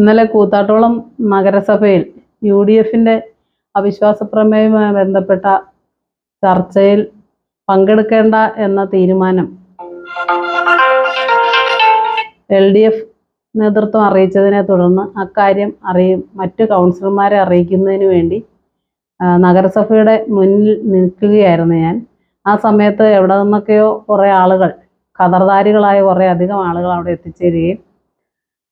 ഇന്നലെ കൂത്താട്ടോളം നഗരസഭയിൽ U D എഫിന്റെ അവിശ്വാസ പ്രമേയവുമായി ബന്ധപ്പെട്ട ചർച്ചയിൽ പങ്കെടുക്കേണ്ട എന്ന തീരുമാനം എൽ ഡി എഫ് നേതൃത്വം അറിയിച്ചതിനെ തുടർന്ന് അക്കാര്യം അറിയും മറ്റു കൗൺസിലർമാരെ അറിയിക്കുന്നതിന് വേണ്ടി നഗരസഭയുടെ മുന്നിൽ നിൽക്കുകയായിരുന്നു ഞാൻ. ആ സമയത്ത് എവിടെ നിന്നൊക്കെയോ കുറേ ആളുകൾ കതർദാരികളായ കുറേ അധികം ആളുകൾ അവിടെ എത്തിച്ചേരുകയും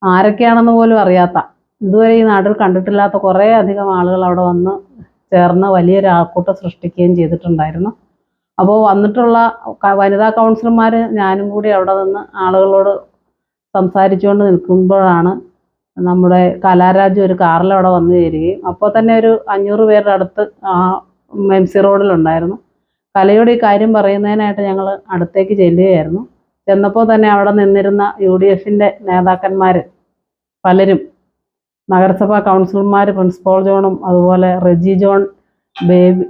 ആരൊക്കെയാണെന്ന് പോലും അറിയാത്ത. ഇതുവരെ ഈ നാട്ടിൽ കണ്ടിട്ടില്ലാത്ത കുറേ അധികം ആളുകൾ അവിടെ വന്ന് ചേർന്ന് വലിയൊരു ആൾക്കൂട്ടം സൃഷ്ടിക്കുകയും ചെയ്തിട്ടുണ്ടായിരുന്നു. അപ്പോൾ വന്നിട്ടുള്ള വനിതാ കൗൺസിലർമാർ ഞാനും കൂടി അവിടെ നിന്ന് ആളുകളോട് സംസാരിച്ചുകൊണ്ട് നിൽക്കുമ്പോഴാണ് നമ്മുടെ കലാരാജ് ഒരു കാറിൽ അവിടെ വന്നു ചേരുകയും അപ്പോൾ തന്നെ ഒരു അഞ്ഞൂറ് പേരുടെ അടുത്ത് എം സി റോഡിലുണ്ടായിരുന്നു കലയോട് ഈ കാര്യം പറയുന്നതിനായിട്ട് ഞങ്ങൾ അടുത്തേക്ക് ചെല്ലുകയായിരുന്നു. ചെന്നപ്പോൾ തന്നെ അവിടെ നിന്നിരുന്ന യു ഡി എഫിന്റെ നേതാക്കന്മാർ പലരും. നഗരസഭാ കൗൺസിലർമാർ പ്രിൻസിപ്പോൾ ജോണും അതുപോലെ റെജി ജോൺ ബേബി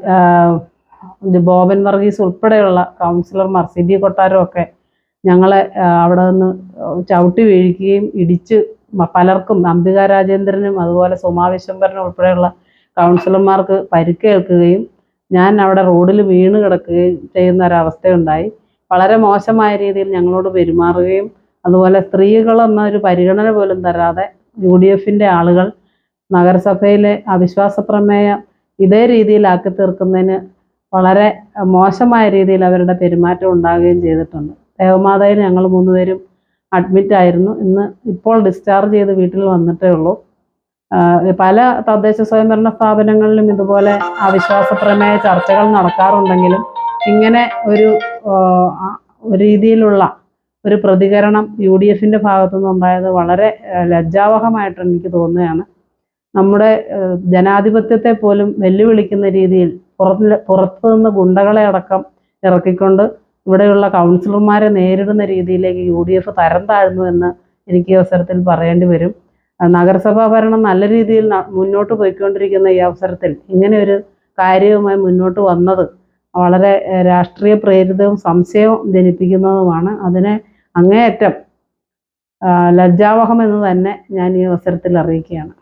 ബോബൻ വർഗീസ് ഉൾപ്പെടെയുള്ള കൗൺസിലർമാർ സിബി കൊട്ടാരം ഒക്കെ ഞങ്ങളെ അവിടെ നിന്ന് ചവിട്ടി വീഴിക്കുകയും ഇടിച്ച് പലർക്കും അംബിക രാജേന്ദ്രനും അതുപോലെ സുമാ വിശ്വംഭരനും ഉൾപ്പെടെയുള്ള കൗൺസിലർമാർക്ക് പരിക്കേൽക്കുകയും ഞാൻ അവിടെ റോഡിൽ വീണ് കിടക്കുകയും ചെയ്യുന്ന ഒരവസ്ഥയുണ്ടായി. വളരെ മോശമായ രീതിയിൽ ഞങ്ങളോട് പെരുമാറുകയും അതുപോലെ സ്ത്രീകളെന്ന ഒരു പരിഗണന പോലും തരാതെ യു ഡി എഫിന്റെ ആളുകൾ നഗരസഭയിലെ അവിശ്വാസ പ്രമേയം ഇതേ രീതിയിലാക്കി തീർക്കുന്നതിന് വളരെ മോശമായ രീതിയിൽ അവരുടെ പെരുമാറ്റം ഉണ്ടാകുകയും ചെയ്തിട്ടുണ്ട്. ദേവമാതയിൽ ഞങ്ങൾ മൂന്നുപേരും അഡ്മിറ്റ് ആയിരുന്നു. ഇന്ന് ഇപ്പോൾ ഡിസ്ചാർജ് ചെയ്ത് വീട്ടിൽ വന്നിട്ടേ ഉള്ളൂ. പല തദ്ദേശ സ്വയംഭരണ സ്ഥാപനങ്ങളിലും ഇതുപോലെ അവിശ്വാസ പ്രമേയ ചർച്ചകൾ നടക്കാറുണ്ടെങ്കിലും ഇങ്ങനെ ഒരു രീതിയിലുള്ള ഒരു പ്രതികരണം യു ഡി എഫിന്റെ ഭാഗത്തുനിന്നുണ്ടായത് വളരെ ആഹ് ലജ്ജാവഹമായിട്ട് എനിക്ക് തോന്നുകയാണ്. നമ്മുടെ ജനാധിപത്യത്തെ പോലും വെല്ലുവിളിക്കുന്ന രീതിയിൽ പുറത്ത് നിന്ന് ഗുണ്ടകളെ അടക്കം ഇറക്കിക്കൊണ്ട് ഇവിടെയുള്ള കൗൺസിലർമാരെ നേരിടുന്ന രീതിയിലേക്ക് യു ഡി എഫ് തരം താഴ്ന്നു എന്ന് എനിക്ക് ഈ അവസരത്തിൽ പറയേണ്ടി വരും. നഗരസഭാ ഭരണം നല്ല രീതിയിൽ മുന്നോട്ട് പോയിക്കൊണ്ടിരിക്കുന്ന ഈ അവസരത്തിൽ ഇങ്ങനെ ഒരു കാര്യവുമായി മുന്നോട്ട് വന്നത് വളരെ രാഷ്ട്രീയ പ്രേരിതവും സംശയവും ജനിപ്പിക്കുന്നതുമാണ് അതിനെ അങ്ങേയറ്റം ആഹ്, ലജ്ജാവഹം എന്ന് തന്നെ ഞാൻ ഈ അവസരത്തിൽ അറിയിക്കുകയാണ്.